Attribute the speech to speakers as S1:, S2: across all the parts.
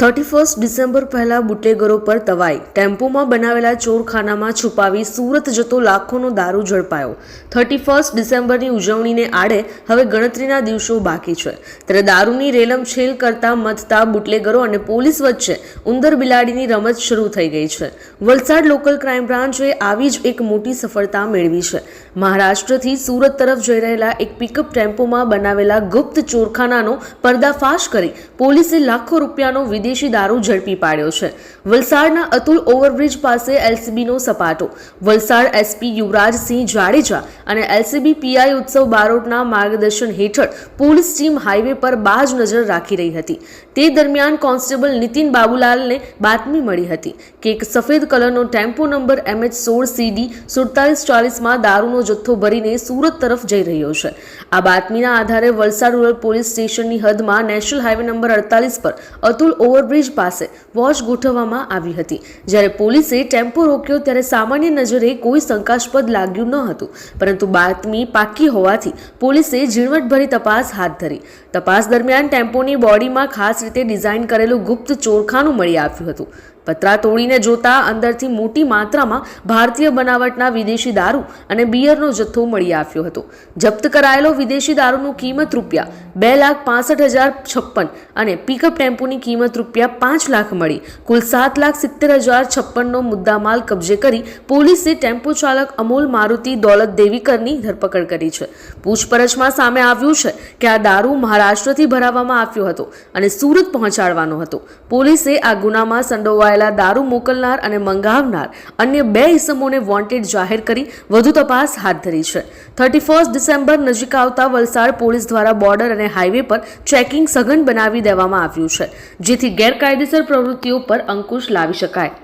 S1: Thirty first December પહેલા બુટેગરો પર તવાઈ. ટેમ્પોમાં બનાવેલા ચોરખાનામાં છુપાવી સુરત જતો લાખોનો દારૂ ઝડપાયો. થર્ટી ફર્સ્ટ ડિસેમ્બરની ઉજવણીને આડે હવે ગણતરીના દિવસો બાકી છે. ત્યારે દારૂની રેલમછેલ કરતા મથતા બુટલેગરો અને પોલીસ વચ્ચે ઉંદર બિલાડીની રમત શરૂ થઈ ગઈ છે. વલસાડ લોકલ ક્રાઇમ બ્રાન્ચે આવી જ એક મોટી સફળતા મેળવી છે. મહારાષ્ટ્રથી સુરત તરફ જઈ રહેલા એક પિકઅપ ટેમ્પોમાં બનાવેલા ગુપ્ત ચોરખાનાનો પર્દાફાશ કરી પોલીસે લાખો રૂપિયાનો વિદેશી દારૂ ઝડપી પાડ્યો છે. વલસાડના અતુલ ઓવરબ્રિજ પાસે એલસીબીનો સપાટો. વલસાડ એસપી યુવરાજસિંહ જાડેજા અને એલસીબી પીઆઈ ઉત્સવ બારોટના માર્ગદર્શન હેઠળ પોલીસ ટીમ હાઈવે પર બાજ નજર રાખી રહી હતી. તે દરમિયાન કોન્સ્ટેબલ નીતિન બાબુલાલને બાતમી મળી હતી કે એક સફેદ કલરનો ટેમ્પો નંબર એમએચ સોળ સીડી સુડતાલીસ ચાલીસમાં દારૂનો જથ્થો ભરીને સુરત તરફ જઈ રહ્યો છે. આ બાતમીના આધારે વલસાડ રૂરલ પોલીસ સ્ટેશનની હદમાં નેશનલ હાઈવે નંબર અડતાલીસ પર અતુલ ઓવરબ્રિજ પાસે વોચ ગોઠવવામાં આવી હતી. જ્યારે પોલીસે ટેમ્પો રોક્યો ત્યારે સામાન્ય નજરે કોઈ શંકાસ્પદ લાગ્યું ન હતું. પરંતુ બાતમી પાકી હોવાથી પોલીસે ઝીણવટભરી તપાસ હાથ ધરી. તપાસ દરમિયાન ટેમ્પોની બોડીમાં ખાસ રીતે ડિઝાઇન કરેલું ગુપ્ત ચોરખાનું મળી આવ્યું હતું. પતરા તોડીને જોતા અંદરથી મોટી માત્રામાં ભારતીય બનાવટના વિદેશી દારૂ અને બિયરનો જથ્થો મળી આવ્યો હતો. જપ્ત કરાયેલો વિદેશી દારૂનું કિંમત રૂપિયા બે લાખ પાસઠ હજાર છપ્પન અને પિકઅપ ટેમ્પોની કિંમત રૂપિયા પાંચ લાખ મળી. કુલ સાત લાખ સિત્તેર હજાર છપ્પનનો મુદ્દામાલ કબજે કરી પોલીસે ટેમ્પો ચાલક અમોલ મારુતિ દોલત દેવીકરની ધરપકડ કરી છે. પૂછપરછમાં સામે આવ્યું છે કે આ દારૂ મહારાષ્ટ્રથી ભરાવવામાં આવ્યો હતો અને સુરત પહોંચાડવાનો હતો. પોલીસે આ ગુનામાં સંડોવાયેલા દારૂ મોકલનાર અને મંગાવનાર અન્ય બે ઇસમોને વોન્ટેડ જાહેર કરી વધુ તપાસ હાથ ધરી છે. થર્ટી ફર્સ્ટ ડિસેમ્બર નજીક આવતા વલસાડ પોલીસ દ્વારા બોર્ડર અને હાઈવે પર ચેકિંગ સઘન બનાવી દેવામાં આવ્યું છે, જેથી ગેરકાયદેસર પ્રવૃત્તિઓ પર અંકુશ લાવી શકાય.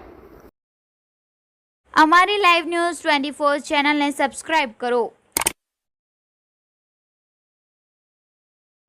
S2: અમારી લાઈવ ન્યૂઝ ટ્વેન્ટી ફોર ચેનલને સબસ્ક્રાઇબ કરો.